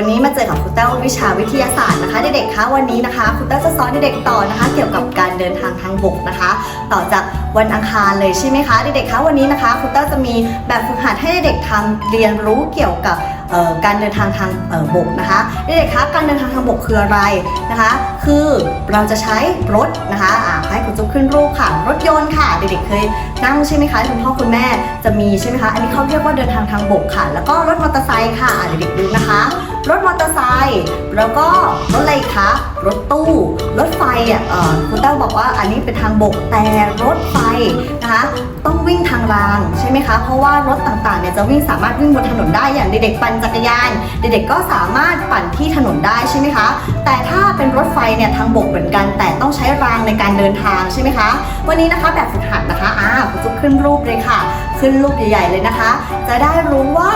วันนี้มาเจอกับครูเต้าวิชาวิทยาศาสตร์นะคะ เด็กๆคะวันนี้นะคะครูเต้าจะสอนเด็กๆต่อนะคะ เกี่ยวกับการเดินทางทางบกนะคะ ต่อจากวันอังคารเลยใช่ไหมคะ เด็กๆคะวันนี้นะคะครูเต้าจะมีแบบฝึกหัดให้เด็กๆทำเรียนรู้เกี่ยวกับการเดินทางทางบกนะคะเด็กๆคะการเดินทางทางบกคืออะไรนะคะ คือเราจะใช้รถนะคะให้คุณจุ๊บขึ้นรูปค่ะรถยนต์ค่ะเด็กๆเคยนั่งใช่ไหมคะคุณพ่อคุณแม่จะมีใช่ไหมคะอันนี้เขาเรียกว่าเดินทางทางบกค่ะ แล้วก็รถมอเตอร์ไซค์ค่ะเด็กๆดูนะคะ รถมอเตอร์ไซค์แล้วก็รถอะไรคะรถตู้ รถไฟอะเอ่อคุณเต้าบอกว่าอันนี้เป็นทางบกแต่รถไฟนะคะต้องวิ่งทางรางใช่ไหมคะ เพราะว่ารถต่างๆเนี่ยจะวิ่งสามารถวิ่งบนถนนได้อย่างเด็กๆปั่นจักรยาน เด็กๆก็สามารถปั่นที่ถนนได้ใช่ไหมคะ แต่ถ้าเป็นรถไฟเนี่ยทางบกเหมือนกัน แต่ต้องใช้รางในการเดินทางใช่ไหมคะ วันนี้นะคะแบบฝึกหัดนะคะอ่าคุณจุ๊บขึ้นรูปเลยค่ะ ขึ้นรูปใหญ่ๆเลยนะคะ จะได้รู้ว่า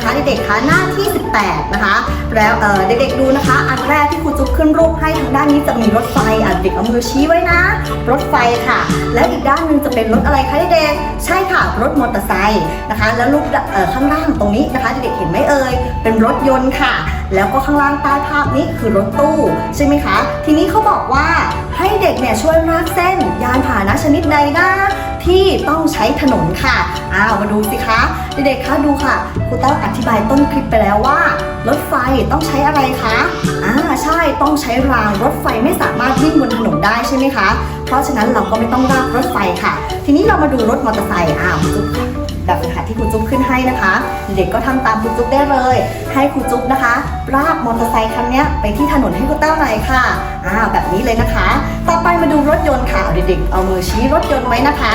นะคะเด็กๆคะหน้าที่ 18 นะคะ แล้วเด็กๆดูนะคะ อันแรกที่ครูจุ๊บขึ้นรูปให้ทางด้านนี้จะมีรถไฟอะเด็กเอามือชี้ไว้นะ รถไฟค่ะ แล้วอีกด้านหนึ่งจะเป็นรถอะไรคะเด็กๆใช่ค่ะรถมอเตอร์ไซค์นะคะ แล้วรูปข้างล่างตรงนี้นะคะเด็กๆเห็นไหมเอ่ยเป็นรถยนต์ค่ะ แล้วก็ข้างล่างใต้ภาพนี้คือรถตู้ใช่ไหมคะ ทีนี้เขาบอกว่าให้เด็กเนี่ยช่วยลากเส้น ยานพาหนะชนิดใดนะที่ต้องใช้ถนนค่ะ อ้าวมาดูสิคะเด็กๆคะดูค่ะครูเต้าอธิบายต้นคลิปไปแล้วว่า รถไฟต้องใช้อะไรคะอ่าใช่ต้องใช้รางรถไฟไม่สามารถวิ่งบนถนนได้ใช่ไหมคะ เพราะฉะนั้นเราก็ไม่ต้องลากรถไฟค่ะ ทีนี้เรามาดูรถมอเตอร์ไซค์อ้าวจุ๊บค่ะ แบบฝึกหัดที่ครูจุ๊บขึ้นให้นะคะ เด็กก็ทำตามครูจุ๊บได้เลย ให้ครูจุ๊บนะคะลากมอเตอร์ไซค์คันนี้ไปที่ถนนให้ครูเต้าหน่อยค่ะอ่าแบบนี้เลยนะคะ ต่อไปมาดูรถยนต์ค่ะเด็กๆเอามือชี้รถยนต์ไว้นะคะ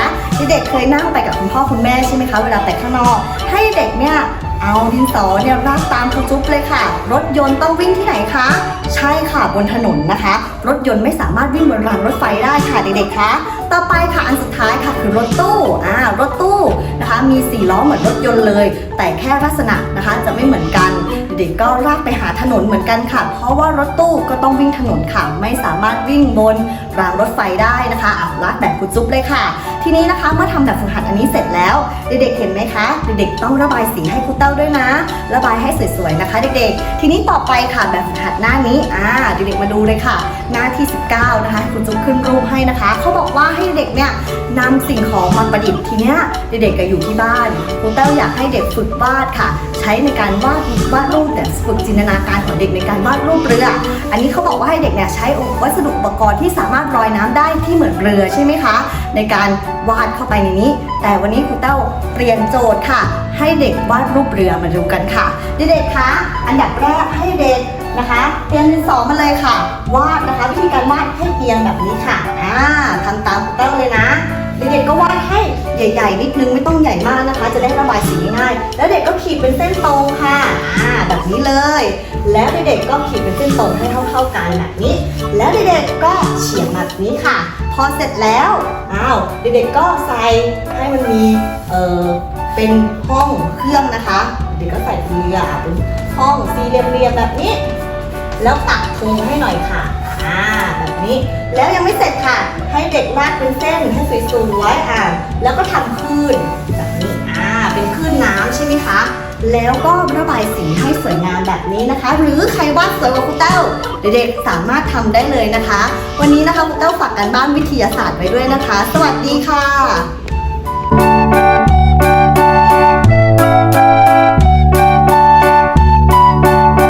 เด็กๆเคยนั่งไปกับคุณพ่อคุณแม่ใช่ไหมคะเวลาไปข้างนอก ให้เด็กเนี่ยเอาดินสอเนี่ยลากตามครูจุ๊บเลยค่ะ รถยนต์ต้องวิ่งที่ไหนคะ ใช่ค่ะบนถนนนะคะ รถยนต์ไม่สามารถวิ่งบนรางรถไฟได้ค่ะเด็กๆคะต่อไปค่ะอันสุดท้ายค่ะคือรถตู้อ่ารถตู้ มีสี่ล้อเหมือนรถยนต์เลย แต่แค่ลักษณะนะคะจะไม่เหมือนกัน เด็กๆก็ลากไปหาถนนเหมือนกันค่ะ เพราะว่ารถตู้ก็ต้องวิ่งถนนค่ะ ไม่สามารถวิ่งบนรางรถไฟได้นะคะอะลากแบบคุณจุ๊บเลยค่ะ ทีนี้นะคะเมื่อทำแบบฝึกหัดอันนี้เสร็จแล้ว เด็กๆเห็นไหมคะ เด็กๆต้องระบายสีให้ครูเต้าด้วยนะ ระบายให้สวยๆนะคะ เด็กๆ ทีนี้ต่อไปค่ะแบบฝึกหัดหน้านี้อ่าเด็กๆมาดูเลยค่ะ หน้าที่ 19 นะคะคุณจุ๊บขึ้นรูปให้นะคะ เขาบอกว่าให้เด็กเนี่ย นำสิ่งของมาประดิษฐ์ทีเนี้ยเด็กๆก็อยู่ที่บ้านครูเต้าอยากให้เด็กฝึกวาดค่ะ ใช้ในการวาดวาดรูปแต่ฝึกจินตนาการของเด็กในการวาดรูปเรือ อันนี้เขาบอกว่าให้เด็กเนี่ยใช้วัสดุอุปกรณ์ที่สามารถลอยน้ำได้ที่เหมือนเรือใช่ไหมคะ ในการวาดเข้าไปในนี้ แต่วันนี้ครูเต้าเปลี่ยนโจทย์ค่ะ ให้เด็กวาดรูปเรือมาดูกันค่ะเด็กๆคะอันดับแรกให้เด็กนะคะเตรียมดินสอมาเลยค่ะ วาดนะคะวิธีการวาดให้เอียงแบบนี้ค่ะอ่าทำตามครูเต้าเลยนะ เด็กๆก็วาดให้ใหญ่ ๆ นิดนึงไม่ต้องใหญ่มากนะคะ จะได้ระบายสีง่ายๆแล้วเด็กก็ขีดเป็นเส้นตรงค่ะอ่าแบบนี้เลย แล้วเด็กๆก็ขีดเป็นเส้นตรงให้เท่าๆกันแบบนี้ แล้วเด็กๆก็เฉียงแบบนี้ค่ะ พอเสร็จแล้วอ้าวเด็กๆก็ใส่ให้มันมีเออเป็นห้องเครื่องนะคะ เด็กก็ใส่เรือเป็นห้องสี่เหลี่ยมๆแบบนี้ แล้วตักธงให้หน่อยค่ะ อ่าแบบนี้แล้วยังไม่เสร็จค่ะ ให้เด็กวาดเป็นเส้นให้สวยๆอ่าแล้วก็ทำคลื่นแบบนี้อ่าเป็นคลื่นน้ำใช่ไหมคะแล้วก็ระบายสีให้สวยงามแบบนี้นะคะ หรือใครวาดสวยกว่าคุณเต้า เด็กๆสามารถทำได้เลยนะคะ วันนี้นะคะคุณเต้าฝากการบ้านวิทยาศาสตร์ไว้ด้วยนะคะ สวัสดีค่ะ